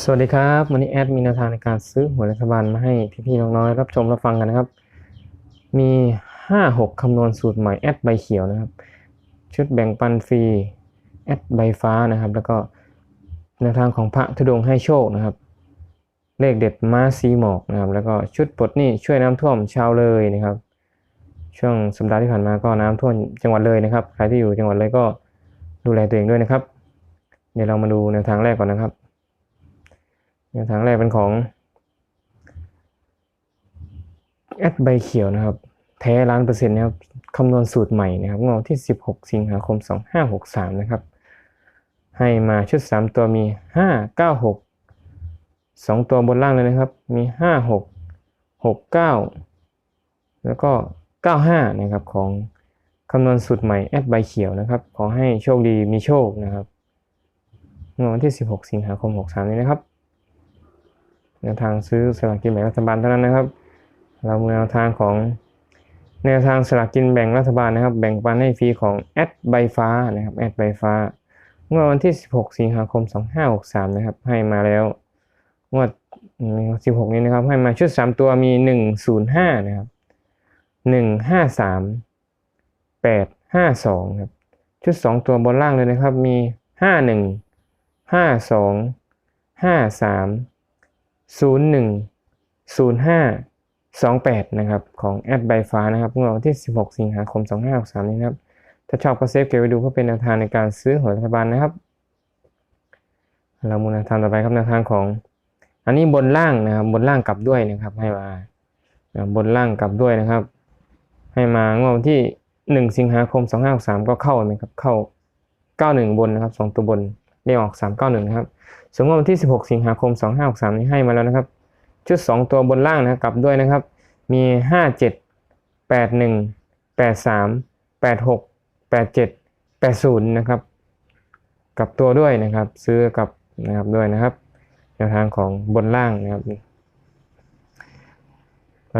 สวัสดีครับวันนี้แอดมีแนวทางในการซื้อหวยรัฐบาลมาให้พี่ๆน้องๆรับชมรับฟังกันนะครับ มี 5 6คำนวณสูตรใหม่แอดใบเขียวนะครับ ชุดแบ่งปันฟรีแอดใบฟ้านะครับ แล้วก็แนวทางของพระธุดงค์ให้โชคนะครับ เลขเด็ดม้าซีหมอกนะครับ แล้วก็ชุดปลดหนี้ช่วยน้ำท่วมชาวเลยนะครับ ช่วงสัปดาห์ที่ผ่านมาก็น้ำท่วมจังหวัดเลยนะครับใครที่อยู่จังหวัดเลยก็ดูแลตัวเองด้วยนะครับ เดี๋ยวเรามาดูแนวทางแรกก่อนนะครับ แนวทางแรกเป็นของแอดใบเขียวนะครับ แท้ล้านเปอร์เซ็นต์นะครับคำนวณสูตรใหม่นะครับงวดวันที่ 16 สิงหาคม 2563 นะครับ ให้มาชุด 3 ตัวมี 5 9 6 2 ตัวบนล่างเลยนะครับ มี 5 6 6 9 แล้วก็ 95 นะครับของคำนวณสูตรใหม่แอดใบเขียวนะครับ ขอให้โชคดีมีโชคนะครับงวดวันที่ 16 สิงหาคม 63 นี้นะครับ แนวทางซื้อสลากกินแบ่งรัฐบาลเท่านั้นนะครับ เราแนวทางของแนวทางสลากกินแบ่งรัฐบาลนะครับ แบ่งปันให้ฟรีของแอดใบฟ้านะครับแอดใบฟ้างวดวันที่ 16 สิงหาคม 2563 นะครับ ให้มาแล้วงวด 16 นี้นะครับ ให้มาชุด 3 ตัวมี 105 นะครับ 153 852 ครับ ชุด 2 ตัวบนล่างเลยนะครับ มี 51 52 53 ศูนย์หนึ่งศูนย์ห้าสองแปดนะครับของแอดใบฟ้านะครับเมื่อวันที่ 16 สิงหาคม 2563 นี้นะครับ ถ้าชอบก็เซฟเก็บไว้ดูเพื่อเป็นแนวทางในการซื้อหวยรัฐบาลนะครับ เรามูลแนวทางต่อไปครับแนวทางของ อันนี้บนล่างนะครับบนล่างกลับด้วยนะครับให้มาบนล่างกลับด้วยนะครับ ให้มางวดวันที่ 1 สิงหาคม 2563 ก็เข้าไหมครับเข้า 91 บนนะครับ 2 ตัวบน เรียกออก391นะครับสมมติวันที่ 16 สิงหาคม 2563นี้ให้มาแล้วนะครับ ชุด 2 ตัวบนล่างนะครับกลับด้วยนะครับ มี 57 81 83 86 87 80นะครับกลับตัวด้วยนะครับ ซื้อกับนะครับด้วยนะครับแนวทางของบนล่างนะครับ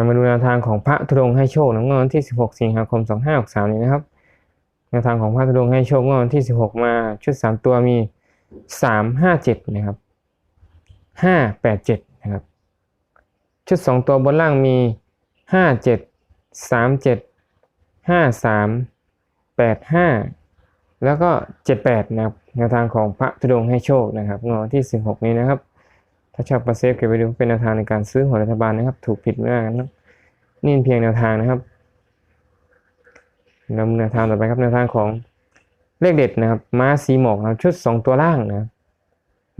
มาดูแนวทางของพระธุดงค์ให้โชคนะงวดวันที่ 16 สิงหาคม 2563 นี้นะครับแนวทางของพระธุดงค์ให้โชคงวดวันที่ 16 มาชุด 3 ตัวมี สามห้าเจ็ดนะครับห้าแปดเจ็ดนะครับชุดสองตัวบนล่างมีห้าเจ็ดสามเจ็ดห้าสามแปดห้าแล้วก็เจ็ดแปดนะครับแนวทางของพระธุดงค์ให้โชคนะครับงวดวันที่สิบหกนี้นะครับ ถ้าชอบประเซฟเก็บไปดูเป็นแนวทางในการซื้อหวยรัฐบาลนะครับ ถูกผิดไม่ว่ากันนะนี่เพียงแนวทางนะครับเราแนวทางต่อไปครับแนวทางของ เลขเด็ดนะครับ ม้าสีหมอกนะชุด 2 ตัวล่างนะ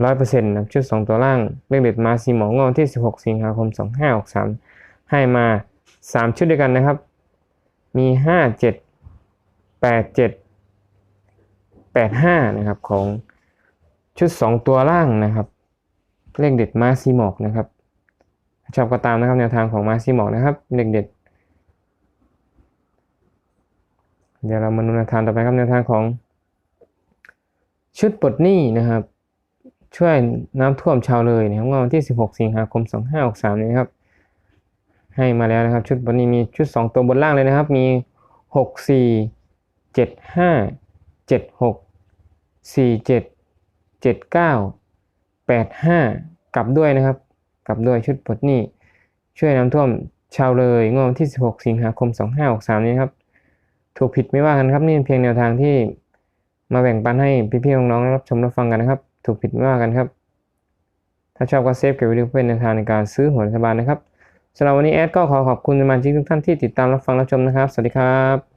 ร้อยเปอร์เซ็นต์นะชุด 2 ตัวล่าง เลขเด็ดม้าสีหมอกงวดวันที่ 16 สิงหาคม 2563 ให้มา 3 ชุดด้วยกันนะครับ มี 5 7 8 7 8 5นะครับของชุด 2 ตัวล่างนะครับ เลขเด็ดม้าสีหมอกนะครับชอบก็ตามนะครับแนวทางของม้าสีหมอกนะครับเลขเด็ดเดี๋ยวเรามาดูแนวทางต่อไปครับแนวทางของ ชุดปลดหนี้นะครับ ช่วยน้ำท่วมชาวเลยนะครับวันที่ 16 สิงหาคม 2563นี้นะครับ ให้มาแล้วนะครับ ชุดปลดหนี้มีชุด 2 ตัวบนล่างเลยนะครับ มี 6 4 7 5 7 6 4 7 7 9 8 5 กลับด้วยนะครับ กลับด้วยชุดปลดหนี้ ช่วยน้ำท่วมชาวเลยงวดที่ 16 สิงหาคม 2563 นี้ครับ ถูกผิดไม่ว่ากันครับ นี่เป็นเพียงแนวทางที่ มาแบ่งปันให้พี่ๆน้องๆรับชมรับฟังกันนะครับ ถูกผิดไม่ว่ากันครับ ถ้าชอบก็เซฟเก็บไว้ดูเพื่อเป็นแนวทางในการซื้อหวยรัฐบาลนะครับสำหรับวันนี้แอดก็ขอขอบคุณสมาชิกทุกท่านที่ติดตามรับฟังรับชมนะครับ สวัสดีครับ